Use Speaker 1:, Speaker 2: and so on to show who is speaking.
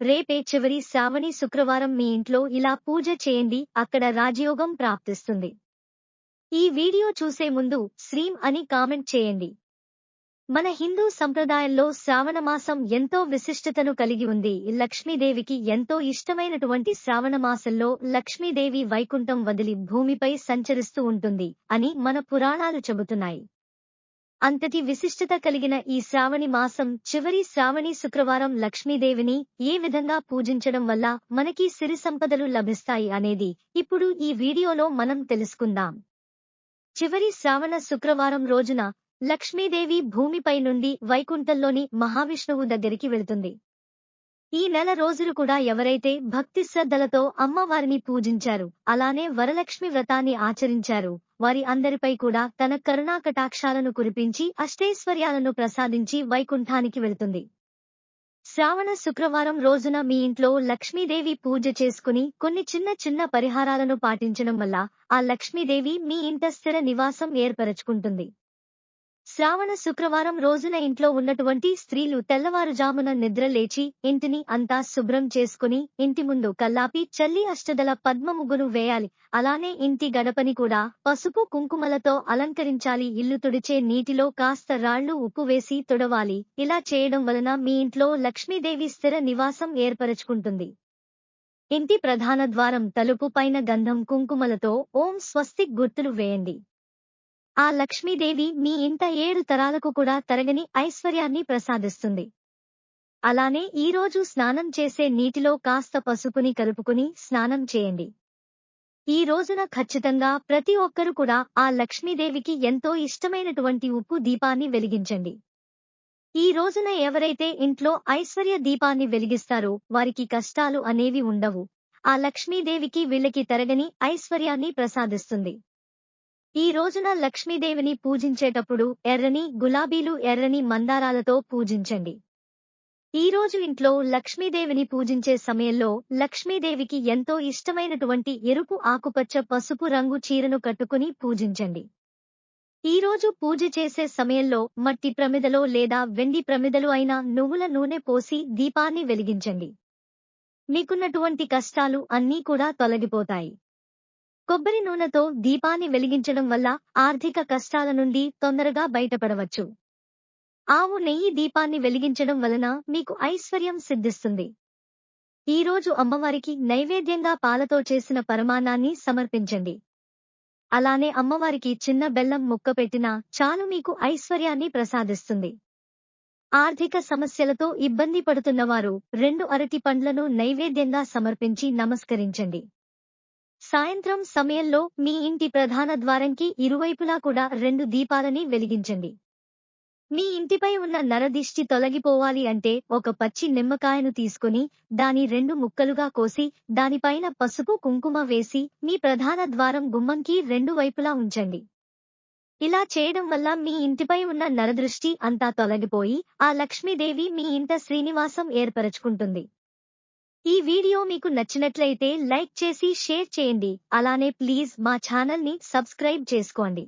Speaker 1: రేపే చివరి శ్రావణి శుక్రవారం మీ ఇంట్లో ఇలా పూజ చేయండి అక్కడ రాజయోగం ప్రాప్తిస్తుంది. ఈ వీడియో చూసే ముందు శ్రీం అని కామెంట్ చేయండి. మన హిందూ సంప్రదాయంలో శ్రావణమాసం ఎంతో విశిష్టతను కలిగి ఉంది. లక్ష్మీదేవికి ఎంతో ఇష్టమైనటువంటి శ్రావణమాసంలో లక్ష్మీదేవి వైకుంఠం వదిలి భూమిపై సంచరిస్తూ ఉంటుంది అని మన పురాణాలు చెబుతున్నాయి. అంతటి విశిష్టత కలిగిన ఈ శ్రావణి మాసం చివరి శ్రావణి శుక్రవారం లక్ష్మీదేవిని ఏ విధంగా పూజించడం వల్ల మనకి సిరి సంపదలు లభిస్తాయి అనేది ఇప్పుడు ఈ వీడియోలో మనం తెలుసుకుందాం. చివరి శ్రావణ శుక్రవారం రోజున లక్ష్మీదేవి భూమిపై నుండి వైకుంఠంలోని మహావిష్ణువు దగ్గరికి వెళుతుంది. ఈ నెల రోజులు కూడా ఎవరైతే భక్తి శ్రద్ధలతో అమ్మవారిని పూజించారు అలానే వరలక్ష్మి వ్రతాన్ని ఆచరించారు వారి అందరిపై కూడా తన కరుణా కటాక్షాలను కురిపించి అష్టైశ్వర్యాలను ప్రసాదించి వైకుంఠానికి వెళ్తుంది. శ్రావణ శుక్రవారం రోజున మీ ఇంట్లో లక్ష్మీదేవి పూజ చేసుకుని కొన్ని చిన్న చిన్న పరిహారాలను పాటించడం వల్ల ఆ లక్ష్మీదేవి మీ ఇంట స్థిర నివాసం ఏర్పరచుకుంటుంది. శ్రావణ శుక్రవారం రోజున ఇంట్లో ఉన్నటువంటి స్త్రీలు తెల్లవారుజామున నిద్ర లేచి ఇంటిని అంతా శుభ్రం చేసుకుని ఇంటి ముందు కల్లాపి చల్లి అష్టదల పద్మ ముగ్గును వేయాలి. అలానే ఇంటి గడపని కూడా పసుపు కుంకుమలతో అలంకరించాలి. ఇల్లు తుడిచే నీటిలో కాస్త రాళ్ళు ఉప్పు వేసి తుడవాలి. ఇలా చేయడం వలన మీ ఇంట్లో లక్ష్మీదేవి స్థిర నివాసం ఏర్పరచుకుంటుంది. ఇంటి ప్రధాన ద్వారం తలుపు పైన గంధం కుంకుమలతో ఓం స్వస్తిక్ గుర్తులు వేయండి. ఆ లక్ష్మీదేవి మీ ఇంట ఏడు తరాలకు కూడా తరగని ఐశ్వర్యాన్ని ప్రసాదిస్తుంది. అలానే ఈ రోజు స్నానం చేసే నీటిలో కాస్త పసుపుని కలుపుకుని స్నానం చేయండి. ఈ రోజున ఖచ్చితంగా ప్రతి ఒక్కరు కూడా ఆ లక్ష్మీదేవికి ఎంతో ఇష్టమైనటువంటి ఉప్పు దీపాన్ని వెలిగించండి. ఈ రోజున ఎవరైతే ఇంట్లో ఐశ్వర్య దీపాన్ని వెలిగిస్తారో వారికి కష్టాలు అనేవి ఉండవు. ఆ లక్ష్మీదేవికి వీళ్ళకి తరగని ఐశ్వర్యాన్ని ప్రసాదిస్తుంది. ఈ రోజున లక్ష్మీదేవిని పూజించేటప్పుడు ఎర్రని గులాబీలు ఎర్రని మందారాలతో పూజించండి. ఈ రోజు ఇంట్లో లక్ష్మీదేవిని పూజించే సమయంలో లక్ష్మీదేవికి ఎంతో ఇష్టమైనటువంటి ఎరుపు ఆకుపచ్చ పసుపు రంగు చీరను కట్టుకుని పూజించండి. ఈ రోజు పూజ చేసే సమయంలో మట్టి ప్రమిదలో లేదా వెండి ప్రమిదలు అయిన నువ్వుల నూనె పోసి దీపాన్ని వెలిగించండి. మీకున్నటువంటి కష్టాలు అన్నీ కూడా తొలగిపోతాయి. కొబ్బరి నూనెతో దీపాన్ని వెలిగించడం వల్ల ఆర్థిక కష్టాల నుండి తొందరగా బయటపడవచ్చు. ఆవు నెయ్యి దీపాన్ని వెలిగించడం వలన మీకు ఐశ్వర్యం సిద్ధిస్తుంది. ఈ రోజు అమ్మవారికి నైవేద్యంగా పాలతో చేసిన పరమాణాన్ని సమర్పించండి. అలానే అమ్మవారికి చిన్న బెల్లం ముక్క పెట్టినా చాలు మీకు ఐశ్వర్యాన్ని ప్రసాదిస్తుంది. ఆర్థిక సమస్యలతో ఇబ్బంది పడుతున్నవారు రెండు అరటి పండ్లను నైవేద్యంగా సమర్పించి నమస్కరించండి. సాయంత్రం సమయంలో మీ ఇంటి ప్రధాన ద్వారంకి ఇరువైపులా కూడా రెండు దీపాలని వెలిగించండి. మీ ఇంటిపై ఉన్న నరదిష్టి తొలగిపోవాలి అంటే ఒక పచ్చి నిమ్మకాయను తీసుకుని దాని రెండు ముక్కలుగా కోసి దానిపైన పసుపు కుంకుమ వేసి మీ ప్రధాన ద్వారం గుమ్మంకి రెండు వైపులా ఉంచండి. ఇలా చేయడం వల్ల మీ ఇంటిపై ఉన్న నరదృష్టి అంతా తొలగిపోయి ఆ లక్ష్మీదేవి మీ ఇంట శ్రీనివాసం ఏర్పరచుకుంటుంది. ఈ వీడియో మీకు నచ్చినట్లయితే లైక్ చేసి షేర్ చేయండి. అలానే ప్లీజ్ మా ఛానల్ని సబ్స్క్రైబ్ చేసుకోండి.